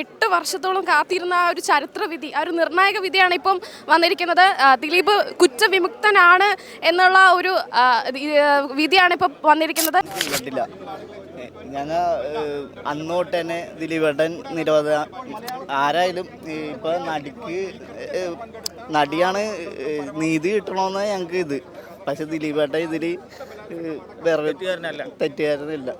എട്ട് വർഷത്തോളം കാത്തിരുന്ന ആ ഒരു ചരിത്രവിധി ആ ഒരു നിർണായക വിധിയാണ് ഇപ്പം വന്നിരിക്കുന്നത്. ദിലീപ് കുറ്റവിമുക്തനാണ് എന്നുള്ള ഒരു വിധിയാണ് ഇപ്പം വന്നിരിക്കുന്നത്. ഞങ്ങൾ അന്നോട്ട് തന്നെ ദിലീപേട്ടൻ നിരോധ ആരായാലും ഇപ്പം നടിക്ക് നടിയാണ് നീതി കിട്ടണമെന്ന് ഞങ്ങൾക്ക് ഇത്. പക്ഷെ ദിലീപേട്ടൻ ഇതിൽ വേറെ തെറ്റുകാരനല്ല.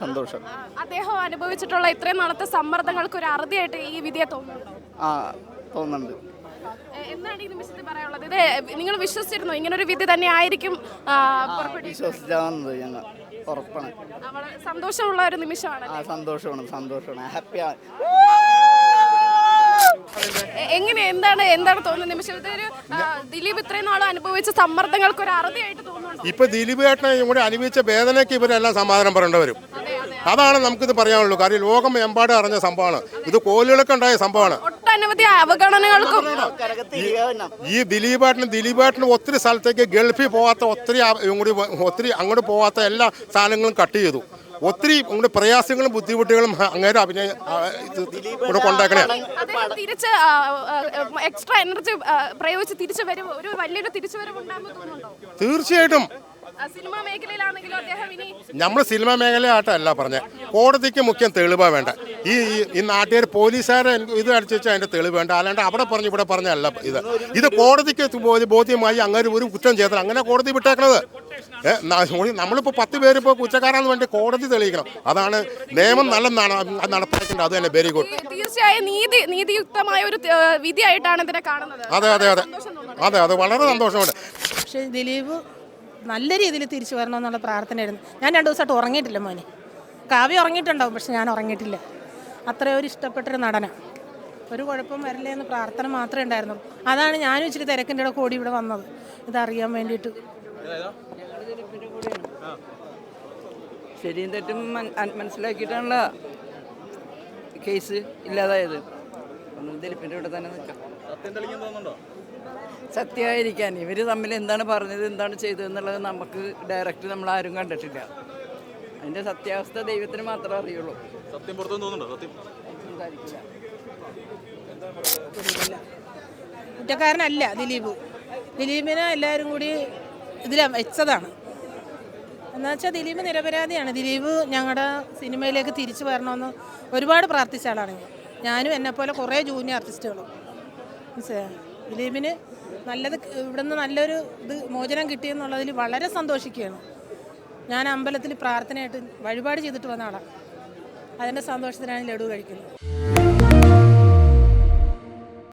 സന്തോഷം. ആ, അദ്ദേഹം അനുഭവിച്ചിട്ടുള്ള ഇത്രയും നാളത്തെ സമ്മർദ്ദങ്ങൾക്ക് ഒരു അറുതിയായിട്ട് ഈ വിധിയെ തോന്നുന്നുണ്ടോ? ആ തോന്നുന്നുണ്ട്. എന്താണ് ഈ നിമിഷത്തിൽ പറയാനുള്ളത്? ഇത് നിങ്ങൾ വിശ്വസിച്ചിരുന്നു? ഇങ്ങനൊരു വിധി തന്നെ ആയിരിക്കും ആ, പുറപ്പെടുവി- വിശ്വസിച്ചാ വന്നത് ഞങ്ങൾ ഉറപ്പാണ്. സന്തോഷമുള്ള ഒരു നിമിഷമാണ് ആ സന്തോഷമാണ് സന്തോഷമാണ്. ഹാപ്പിയാണ് എങ്ങനെ എന്താണ് എന്താണ് തോന്നുന്നത് നിമിഷം? ഒരു ദിലീപ് ഇത്രയും നാളും അനുഭവിച്ച സമ്മർദ്ദങ്ങൾക്ക് ഒരു അറുതിയായിട്ട് തോന്നുന്നു ഇപ്പൊ ദിലീപ് ഏട്ടനെ കൂടി അനുഭവിച്ച വേദനയ്ക്ക് ഇവരെല്ലാം സമാധാനം പറയേണ്ടി വരും. അതാണ് നമുക്കിത് പറയാനുള്ളൂ. കാര്യം ലോകം എമ്പാട് അറിഞ്ഞ സംഭവമാണ്. ഇത് കോലുകളൊക്കെ ഉണ്ടായ സംഭവമാണ്. ഒട്ടനവധി അവഗണനകൾക്കും ഈ ദിലീപാട്ടിന് ദിലീപാട്ടിന് ഒത്തിരി സ്ഥലത്തേക്ക് ഗൾഫിൽ പോവാത്ത ഒത്തിരി ഇങ്ങോട്ട് ഒത്തിരി അങ്ങോട്ട് പോവാത്ത എല്ലാ സാധനങ്ങളും കട്ട് ചെയ്തു. ഒത്തിരി അങ്ങോട്ട് പ്രയാസങ്ങളും ബുദ്ധിമുട്ടുകളും അങ്ങേരെ അഭിനയ ഇത് ഇവിടെ കൊണ്ടാക്കണേ. തിരിച്ച് എക്സ്ട്രാ എനർജി പ്രയോഗിച്ച് തിരിച്ചു വരും. ഒരു വലിയൊരു തിരിച്ചു വരവ് തോന്നുന്നുണ്ടോ? തീർച്ചയായിട്ടും. സിനിമാ മേഖലയിലാണെങ്കിലും അദ്ദേഹം ഇനി നമ്മൾ സിനിമ മേഖലയായിട്ടല്ല പറഞ്ഞത് കോടതിക്ക് മുഖ്യം തെളിവ് വേണ്ട. ഈ ഈ- ഈ നാട്ടുകാർ പോലീസുകാരെ ഇത് അടിച്ചു വെച്ചാൽ അതിന്റെ തെളിവ് വേണ്ട. അല്ലാണ്ട് അവിടെ പറഞ്ഞു ഇവിടെ പറഞ്ഞല്ല ഇത്. ഇത് കോടതിക്ക് ബോധ്യ- ബോധ്യമായി അങ്ങനെ ഒരു കുറ്റം ചെയ്താൽ അങ്ങനെ കോടതി വിട്ടേക്കണത്. നമ്മളിപ്പോൾ പത്ത് പേര് ഇപ്പോൾ കുറ്റക്കാരാന്ന് വേണ്ടി കോടതി തെളിയിക്കണം. അതാണ് നിയമം നല്ലതാണ് അത് നടപ്പാക്കേണ്ടത് അത് തന്നെ വെരി ഗുഡ് തീർച്ചയായും നീതി നീതിയുക്തമായ ഒരു വിധിയായിട്ടാണ് ഇതിനെ കാണുന്നത്. അതെ അതെ അതെ. അതെ അതെ വളരെ സന്തോഷമുണ്ട്. പക്ഷേ ദിലീപ് നല്ല രീതിയിൽ തിരിച്ചു വരണമെന്നുള്ള പ്രാർത്ഥനയായിരുന്നു. ഞാൻ രണ്ട് ദിവസമായിട്ട് ഉറങ്ങിയിട്ടില്ല മോനെ. കാവ്യ ഉറങ്ങിയിട്ടുണ്ടാവും പക്ഷെ ഞാൻ ഉറങ്ങിയിട്ടില്ല. അത്രയും ഒരു ഇഷ്ടപ്പെട്ടൊരു നടന. ഒരു കുഴപ്പം വരില്ലേ എന്ന് പ്രാർത്ഥന മാത്രമേ ഉണ്ടായിരുന്നുള്ളൂ. അതാണ് ഞാനും ഇച്ചിരി തിരക്കിന്റെ ഇടയ്ക്ക് കൂടി ഇവിടെ വന്നത്. ഇതറിയാൻ വേണ്ടിയിട്ട്. ശരിയും തെറ്റും മനസ്സിലാക്കിയിട്ടാണല്ലോ കേസ് ഇല്ലാതായത്. ഒന്ന് ദിലീപിന്റെ ഇവിടെ തന്നെ നിൽക്കാം സത്യമായിരിക്കാൻ. ഇവർ തമ്മിൽ എന്താണ് പറഞ്ഞത് എന്താണ് ചെയ്തതെന്നുള്ളത് നമുക്ക് ഡയറക്റ്റ് നമ്മൾ ആരും കണ്ടിട്ടില്ല. അതിന്റെ സത്യാവസ്ഥ ദൈവത്തിന് മാത്രമേ അറിയുള്ളൂ. സത്യം പുറത്തു തോന്നുന്നുണ്ടോ? സത്യം. സംസാരിക്കില്ല കുറ്റക്കാരനല്ല ദിലീപ്. ദിലീപിനെ എല്ലാവരും കൂടി ഇതിൽ വെച്ചതാണ്. എന്ന് വെച്ചാൽ ദിലീപ് നിരപരാധിയാണ്. ദിലീപ് ഞങ്ങളുടെ സിനിമയിലേക്ക് തിരിച്ചു വരണമെന്ന് ഒരുപാട് പ്രാർത്ഥിച്ച ആളാണ് ഞാൻ. ഞാനും എന്നെപ്പോലെ കുറേ ജൂനിയർ ആർട്ടിസ്റ്റുകളും? ദിലീപിന് നല്ലത് ഇവിടുന്ന് നല്ലൊരു ഇത് മോചനം കിട്ടിയെന്നുള്ളതിൽ വളരെ സന്തോഷിക്കുകയാണ്. ഞാൻ അമ്പലത്തിൽ പ്രാർത്ഥനയായിട്ട് വഴിപാട് ചെയ്തിട്ട് വന്ന ആളാണ് അതിന്റെ സന്തോഷത്തിനാണ് ലഡു കഴിക്കുന്നത്.